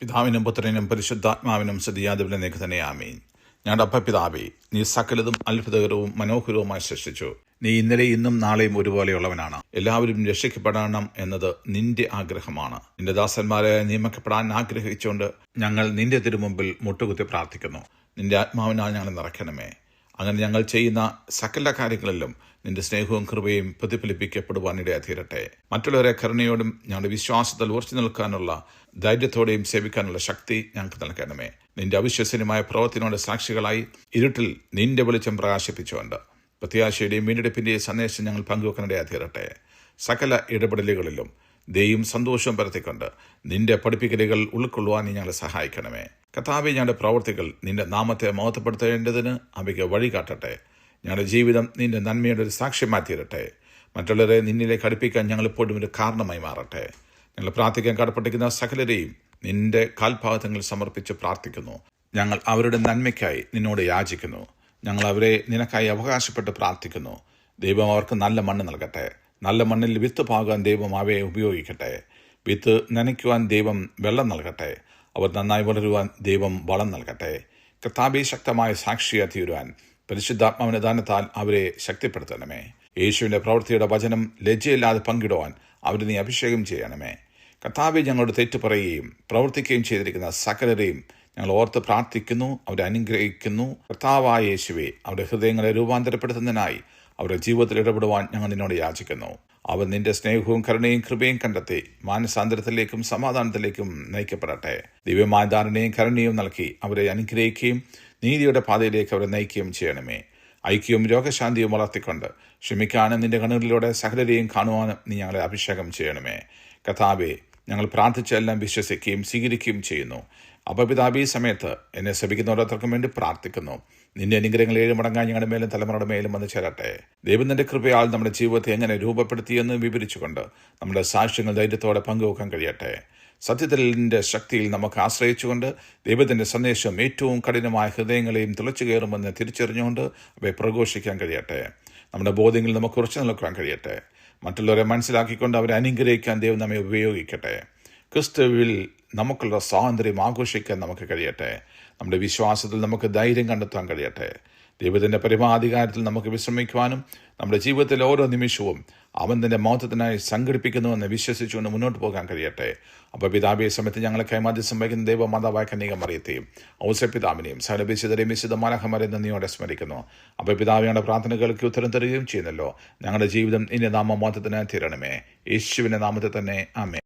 പിതാവിനും പുത്രനും പരിശുദ്ധാത്മാവിനും സ്തുതിയാദവിനെ നിനക്ക് തന്നെ ആമീൻ. ഞങ്ങളുടെ അപ്പ പിതാവേ നീ സകലതും അത്ഭുതകരവും മനോഹരവുമായി സൃഷ്ടിച്ചു. നീ ഇന്നലെ ഇന്നും നാളെയും ഒരുപോലെയുള്ളവനാണ്. എല്ലാവരും രക്ഷിക്കപ്പെടണം എന്നത് നിന്റെ ആഗ്രഹമാണ്. നിന്റെ ദാസന്മാരെ നിയമിക്കപ്പെടാൻ ആഗ്രഹിച്ചുകൊണ്ട് ഞങ്ങൾ നിന്റെ തിരുമുമ്പിൽ മുട്ടുകുത്തി പ്രാർത്ഥിക്കുന്നു. നിന്റെ ആത്മാവിനാൽ ഞങ്ങൾ നിറയ്ക്കണമേ. അങ്ങനെ ഞങ്ങൾ ചെയ്യുന്ന സകല കാര്യങ്ങളിലും നിന്റെ സ്നേഹവും കൃപയും പ്രതിഫലിപ്പിക്കപ്പെടുവാനിടയാ തീരട്ടെ. മറ്റുള്ളവരെ കരുണയോടും ഞങ്ങളുടെ വിശ്വാസത്തിൽ ഉറച്ചു നിൽക്കാനുള്ള ധൈര്യത്തോടെയും സേവിക്കാനുള്ള ശക്തി ഞങ്ങൾക്ക് നൽകണമേ. നിന്റെ അവിശ്വസനീയമായ പ്രവർത്തനോട് സാക്ഷികളായി ഇരുട്ടിൽ നിന്റെ വെളിച്ചം പ്രകാശിപ്പിച്ചുകൊണ്ട് പ്രത്യാശയുടെയും വീണ്ടെടുപ്പിന്റെയും സന്ദേശം ഞങ്ങൾ പങ്കുവെക്കാനിടയാ തീരട്ടെ. സകല ഇടപെടലുകളിലും ദയും സന്തോഷം പരത്തിക്കൊണ്ട് നിന്റെ പഠിപ്പിക്കലുകൾ ഉൾക്കൊള്ളുവാൻ ഞങ്ങളെ സഹായിക്കണമേ. കഥാവി ഞങ്ങളുടെ പ്രവർത്തികൾ നിന്റെ നാമത്തെ മഹത്വപ്പെടുത്തേണ്ടതിന് അവയ്ക്ക് വഴി കാട്ടട്ടെ. ഞങ്ങളുടെ ജീവിതം നിന്റെ നന്മയുടെ ഒരു സാക്ഷ്യമായി തീരട്ടെ. മറ്റുള്ളവരെ നിന്നിലേക്ക് അടുപ്പിക്കാൻ ഞങ്ങൾ എപ്പോഴും ഒരു കാരണമായി മാറട്ടെ. ഞങ്ങൾ പ്രാർത്ഥിക്കാൻ കടപ്പെട്ടിരിക്കുന്ന സകലരെയും നിന്റെ കാൽഭാഗത്തങ്ങൾ സമർപ്പിച്ച് പ്രാർത്ഥിക്കുന്നു. ഞങ്ങൾ അവരുടെ നന്മയ്ക്കായി നിന്നോട് യാചിക്കുന്നു. ഞങ്ങൾ അവരെ നിനക്കായി അവകാശപ്പെട്ട് പ്രാർത്ഥിക്കുന്നു. ദൈവം അവർക്ക് നല്ല മണ്ണ് നൽകട്ടെ. നല്ല മണ്ണിൽ വിത്ത് പാകാൻ ദൈവം അവയെ ഉപയോഗിക്കട്ടെ. വിത്ത് നനയ്ക്കുവാൻ ദൈവം വെള്ളം നൽകട്ടെ. അവർ നന്നായി വളരുവാൻ ദൈവം വളം നൽകട്ടെ. കർത്താബി ശക്തമായ സാക്ഷിയായി തീരുവാൻ പരിശുദ്ധാത്മാവിന്റെ ദാനത്താൽ അവരെ ശക്തിപ്പെടുത്തണമേ. യേശുവിന്റെ പ്രവൃത്തിയുടെ വചനം ലജ്ജയില്ലാതെ പങ്കിടുവാൻ അവരെ നീ അഭിഷേകം ചെയ്യണമേ. കർത്താവെ ഞങ്ങളോട് തെറ്റ് പറയുകയും പ്രവർത്തിക്കുകയും ചെയ്തിരിക്കുന്ന സകലരെയും ഞങ്ങൾ ഓർത്ത് പ്രാർത്ഥിക്കുന്നു അവരെ അനുഗ്രഹിക്കുന്നു. കർത്താവായ യേശുവെ അവരുടെ ഹൃദയങ്ങളെ രൂപാന്തരപ്പെടുത്തുന്നതിനായി അവരുടെ ജീവിതത്തിൽ ഇടപെടുവാൻ ഞങ്ങൾ നിന്നോട് യാചിക്കുന്നു. അവൻ നിന്റെ സ്നേഹവും കരുണയും കൃപയും കണ്ടെത്തി മാനസാന്തരത്തിലേക്കും സമാധാനത്തിലേക്കും നയിക്കപ്പെടട്ടെ. ദിവ്യമായ ധാരണയും കരുണയും നൽകി അവരെ അനുഗ്രഹിക്കുകയും നീതിയുടെ പാതയിലേക്ക് അവരെ നയിക്കുകയും ചെയ്യണമേ. ഐക്യവും രോഗശാന്തിയും വളർത്തിക്കൊണ്ട് ക്ഷമിക്കാനും നിന്റെ കണ്ണുകളിലൂടെ സകലരെയും കാണുവാനും നീ ഞങ്ങളെ അഭിഷേകം ചെയ്യണമേ. കഥാബെ ഞങ്ങൾ പ്രാർത്ഥിച്ചെല്ലാം വിശ്വസിക്കുകയും സ്വീകരിക്കുകയും ചെയ്യുന്നു. അപപിതാബി സമയത്ത് എന്നെ ശ്രമിക്കുന്ന ഓരോരുത്തർക്കും വേണ്ടി പ്രാർത്ഥിക്കുന്നു. നിന്റെ അനുഗ്രഹങ്ങൾ ഏഴ് മടങ്ങാൻ ഞങ്ങളുടെ മേലും തലമുറയുടെ മേലും വന്ന് ചേരട്ടെ. ദൈവത്തിന്റെ കൃപയാൽ നമ്മുടെ ജീവിതത്തെ എങ്ങനെ രൂപപ്പെടുത്തിയെന്ന് വിവരിച്ചുകൊണ്ട് നമ്മുടെ സാക്ഷ്യങ്ങൾ ധൈര്യത്തോടെ പങ്കുവെക്കാൻ കഴിയട്ടെ. സത്യത്തിലിന്റെ ശക്തിയിൽ നമുക്ക് ആശ്രയിച്ചുകൊണ്ട് ദൈവത്തിന്റെ സന്ദേശം ഏറ്റവും കഠിനമായ ഹൃദയങ്ങളെയും തുളച്ചു കയറുമെന്ന് തിരിച്ചറിഞ്ഞുകൊണ്ട് അവയെ പ്രഘോഷിക്കാൻ കഴിയട്ടെ. നമ്മുടെ ബോധ്യങ്ങളിൽ നമുക്ക് ഉറച്ചു നിൽക്കാൻ കഴിയട്ടെ. മറ്റുള്ളവരെ മനസ്സിലാക്കിക്കൊണ്ട് അവരെ അനുഗ്രഹിക്കാൻ ദൈവം നമ്മെ ഉപയോഗിക്കട്ടെ. ക്രിസ്തുവിൽ നമുക്കുള്ള സ്വാതന്ത്ര്യം ആഘോഷിക്കാൻ നമുക്ക് കഴിയട്ടെ. നമ്മുടെ വിശ്വാസത്തിൽ നമുക്ക് ധൈര്യം കണ്ടെത്താൻ കഴിയട്ടെ. ദൈവത്തിന്റെ പരമാധികാരത്തിൽ നമുക്ക് വിശ്രമിക്കുവാനും നമ്മുടെ ജീവിതത്തിലെ ഓരോ നിമിഷവും അവൻ തന്റെ മഹത്വത്തിനായി സംഘടിപ്പിക്കുന്നുവെന്ന് വിശ്വസിച്ചുകൊണ്ട് മുന്നോട്ട് പോകാൻ കഴിയട്ടെ. അപ്പോൾ പിതാബിയെ സമയത്ത് ഞങ്ങളെ കൈമാതി സംഭവിക്കുന്ന ദൈവമാതാവായ കന്യക മറിയത്തെയും ഔസപിതാവിനെയും സകലപിശുദ്ധരെയും വിശുദ്ധ മാലഹമരെ നന്ദിയോടെ സ്മരിക്കുന്നു. അപ്പോൾ പിതാവിയുടെ പ്രാർത്ഥനകൾക്ക് ഉത്തരം തരികയും ചെയ്യുന്നല്ലോ. ഞങ്ങളുടെ ജീവിതം ഇനി നാമ മഹത്വത്തിനായി തീരണമേ. യേശുവിന്റെ നാമത്തിൽ തന്നെ. ആമേ